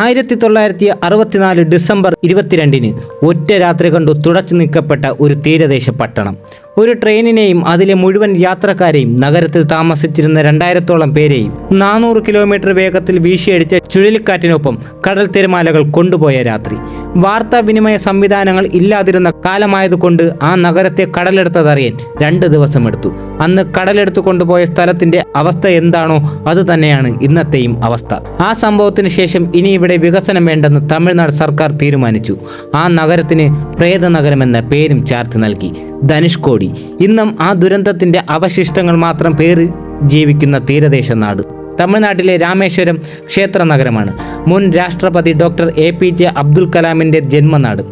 ആയിരത്തി തൊള്ളായിരത്തി അറുപത്തിനാല് ഡിസംബർ ഇരുപത്തിരണ്ടിന് ഒറ്റ രാത്രി കണ്ടു തുടച്ചു നീക്കപ്പെട്ട ഒരു തീരദേശ പട്ടണം. ഒരു ട്രെയിനിനെയും അതിലെ മുഴുവൻ യാത്രക്കാരെയും നഗരത്തിൽ താമസിച്ചിരുന്ന രണ്ടായിരത്തോളം പേരെയും നാനൂറ് കിലോമീറ്റർ വേഗത്തിൽ വീശിയടിച്ച ചുഴലിക്കാറ്റിനൊപ്പം കടൽ തിരമാലകൾ കൊണ്ടുപോയ രാത്രി. വാർത്താവിനിമയ സംവിധാനങ്ങൾ ഇല്ലാതിരുന്ന കാലമായതുകൊണ്ട് ആ നഗരത്തെ കടലെടുത്തതറിയാൻ രണ്ട് ദിവസമെടുത്തു. അന്ന് കടലെടുത്തു കൊണ്ടുപോയ സ്ഥലത്തിന്റെ അവസ്ഥ എന്താണോ അത് തന്നെയാണ് ഇന്നത്തെയും അവസ്ഥ. ആ സംഭവത്തിന് ശേഷം ഇനി ഇവിടെ വികസനം വേണ്ടെന്ന് തമിഴ്നാട് സർക്കാർ തീരുമാനിച്ചു. ആ നഗരത്തിന് പ്രേത നഗരം എന്ന പേരും ചാർത്തി നൽകി. ധനുഷ്കോടി ഇന്നും ആ ദുരന്തത്തിന്റെ അവശിഷ്ടങ്ങൾ മാത്രം പേര് ജീവിക്കുന്ന തീരദേശ നാട് തമിഴ്നാട്ടിലെ രാമേശ്വരം ക്ഷേത്ര നഗരമാണ്. മുൻ രാഷ്ട്രപതി doctor A P J Abdul കലാമിന്റെ ജന്മനാട്.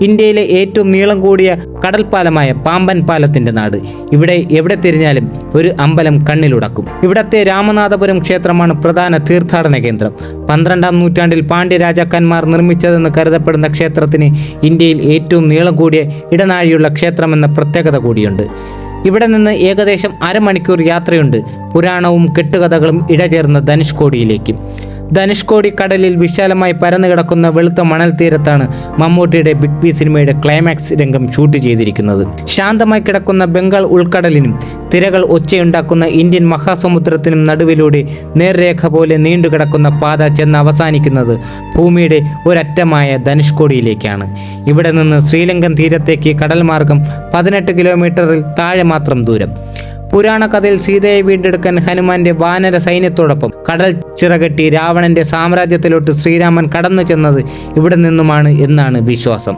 ഇന്ത്യയിലെ ഏറ്റവും നീളം കൂടിയ കടൽപ്പാലമായ പാമ്പൻ പാലത്തിന്റെ നാട്. ഇവിടെ എവിടെ തിരിഞ്ഞാലും ഒരു അമ്പലം കണ്ണിലുടക്കും. ഇവിടത്തെ രാമനാഥപുരം ക്ഷേത്രമാണ് പ്രധാന തീർത്ഥാടന കേന്ദ്രം. പന്ത്രണ്ടാം നൂറ്റാണ്ടിൽ പാണ്ഡ്യ രാജാക്കന്മാർ നിർമ്മിച്ചതെന്ന് കരുതപ്പെടുന്ന ക്ഷേത്രത്തിന് ഇന്ത്യയിൽ ഏറ്റവും നീളം കൂടിയ ഇടനാഴിയുള്ള ക്ഷേത്രമെന്ന പ്രത്യേകത കൂടിയുണ്ട്. ഇവിടെ നിന്ന് ഏകദേശം അരമണിക്കൂർ യാത്രയുണ്ട്. പുരാണവും കെട്ടുകഥകളും ഇടചേർന്ന ധനുഷ്കോടിയിലേക്ക്. ധനുഷ്കോടി കടലിൽ വിശാലമായി പരന്നു കിടക്കുന്ന വെളുത്ത മണൽ തീരത്താണ് മമ്മൂട്ടിയുടെ ബിഗ് ബി സിനിമയുടെ ക്ലൈമാക്സ് രംഗം ഷൂട്ട് ചെയ്തിരിക്കുന്നത്. ശാന്തമായി കിടക്കുന്ന ബംഗാൾ ഉൾക്കടലിനും തിരകൾ ഒച്ചയുണ്ടാക്കുന്ന ഇന്ത്യൻ മഹാസമുദ്രത്തിനും നടുവിലൂടെ നേർരേഖ പോലെ നീണ്ടുകിടക്കുന്ന പാത ചെന്ന് അവസാനിക്കുന്നത് ഭൂമിയുടെ ഒരറ്റമായ ധനുഷ്കോടിയിലേക്കാണ്. ഇവിടെ നിന്ന് ശ്രീലങ്കൻ തീരത്തേക്ക് കടൽ മാർഗം പതിനെട്ട് കിലോമീറ്ററിൽ താഴെ മാത്രം ദൂരം. പുരാണ കഥയിൽ സീതയെ വീണ്ടെടുക്കാൻ ഹനുമാന്റെ വാനര സൈന്യത്തോടൊപ്പം കടൽ ചിറകെട്ടി രാവണന്റെ സാമ്രാജ്യത്തിലോട്ട് ശ്രീരാമൻ കടന്നു ചെന്നത് ഇവിടെ നിന്നുമാണ് എന്നാണ് വിശ്വാസം.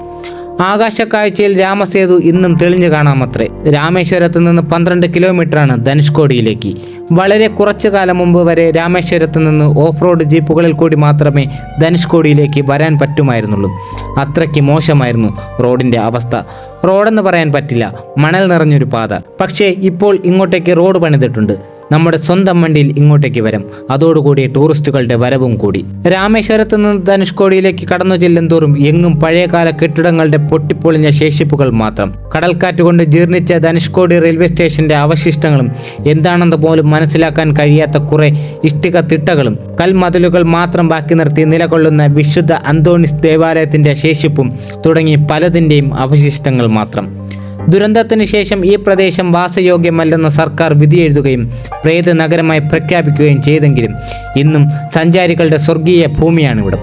ആകാശക്കാഴ്ചയിൽ രാമസേതു ഇന്നും തെളിഞ്ഞു കാണാമത്രേ. രാമേശ്വരത്ത് നിന്ന് പന്ത്രണ്ട് കിലോമീറ്ററാണ് ധനുഷ്കോടിയിലേക്ക്. വളരെ കുറച്ചു കാലം മുമ്പ് വരെ രാമേശ്വരത്ത് നിന്ന് ഓഫ് റോഡ് ജീപ്പുകളിൽ കൂടി മാത്രമേ ധനുഷ്കോടിയിലേക്ക് വരാൻ പറ്റുമായിരുന്നുള്ളൂ. അത്രയ്ക്ക് മോശമായിരുന്നു റോഡിന്റെ അവസ്ഥ. റോഡെന്ന് പറയാൻ പറ്റില്ല മണൽ നിറഞ്ഞൊരു പാത. പക്ഷേ ഇപ്പോൾ ഇങ്ങോട്ടേക്ക് റോഡ് പണിതിട്ടുണ്ട്. നമ്മുടെ സ്വന്തം വണ്ടിയിൽ ഇങ്ങോട്ടേക്ക് വരും. അതോടുകൂടി ടൂറിസ്റ്റുകളുടെ വരവും കൂടി. രാമേശ്വരത്ത് നിന്ന് ധനുഷ്കോടിയിലേക്ക് കടന്നു ചെല്ലും തോറും എങ്ങും പഴയകാല കെട്ടിടങ്ങളുടെ പൊട്ടിപ്പൊളിഞ്ഞ ശേഷിപ്പുകൾ മാത്രം. കടൽക്കാറ്റ് കൊണ്ട് ജീർണിച്ച ധനുഷ്കോടി റെയിൽവേ സ്റ്റേഷന്റെ അവശിഷ്ടങ്ങളും എന്താണെന്ന് പോലും മനസ്സിലാക്കാൻ കഴിയാത്ത കുറെ ഇഷ്ടിക തിട്ടകളും കൽമതിലുകൾ മാത്രം ബാക്കി നിർത്തി നിലകൊള്ളുന്ന വിശുദ്ധ അന്തോണിസ് ദേവാലയത്തിന്റെ ശേഷിപ്പും തുടങ്ങി പലതിന്റെയും അവശിഷ്ടങ്ങൾ മാത്രം. ദുരന്തത്തിന് ശേഷം ഈ പ്രദേശം വാസയോഗ്യമല്ലെന്ന് സർക്കാർ വിധിയെഴുതുകയും പ്രേത നഗരമായി പ്രഖ്യാപിക്കുകയും ചെയ്തെങ്കിലും ഇന്നും സഞ്ചാരികളുടെ സ്വർഗീയ ഭൂമിയാണ് ഇവിടം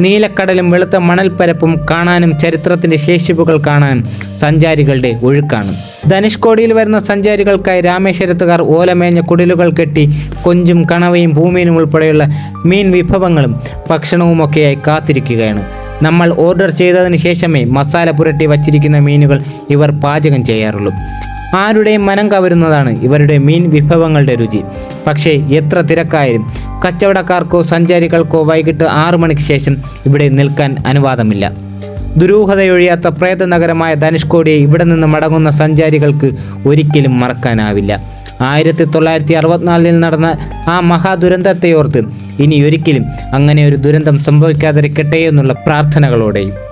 നീലക്കടലും വെളുത്ത മണൽപ്പരപ്പും കാണാനും ചരിത്രത്തിന്റെ ശേഷിപ്പുകൾ കാണാനും സഞ്ചാരികളുടെ ഒഴുക്കാണ്. ധനുഷ്കോടിയിൽ വരുന്ന സഞ്ചാരികൾക്കായി രാമേശ്വരത്തുകാർ ഓലമേഞ്ഞ കുടിലുകൾ കെട്ടി കൊഞ്ചും കണവയും ഭൂമിയും ഉൾപ്പെടെയുള്ള മീൻ വിഭവങ്ങളും ഭക്ഷണവുമൊക്കെയായി കാത്തിരിക്കുകയാണ്. നമ്മൾ ഓർഡർ ചെയ്തതിന് ശേഷമേ മസാല പുരട്ടി വച്ചിരിക്കുന്ന മീനുകൾ ഇവർ പാചകം ചെയ്യാറുള്ളൂ. ആരുടെയും മനം കവരുന്നതാണ് ഇവരുടെ മീൻ വിഭവങ്ങളുടെ രുചി. പക്ഷേ എത്ര തിരക്കായാലും കച്ചവടക്കാർക്കോ സഞ്ചാരികൾക്കോ വൈകിട്ട് ആറു മണിക്ക് ശേഷം ഇവിടെ നിൽക്കാൻ അനുവാദമില്ല. ദുരൂഹതയൊഴിയാത്ത പ്രേത നഗരമായ ധനുഷ്കോടിയെ ഇവിടെ നിന്ന് മടങ്ങുന്ന സഞ്ചാരികൾക്ക് ഒരിക്കലും മറക്കാനാവില്ല. ആയിരത്തി തൊള്ളായിരത്തി അറുപത്തിനാലിൽ നടന്ന ആ മഹാദുരന്തത്തെ ഓർത്ത് ഇനി ഒരിക്കലും അങ്ങനെ ഒരു ദുരന്തം സംഭവിക്കാതിരിക്കട്ടെ എന്നുള്ള പ്രാർത്ഥനകളോടെയും.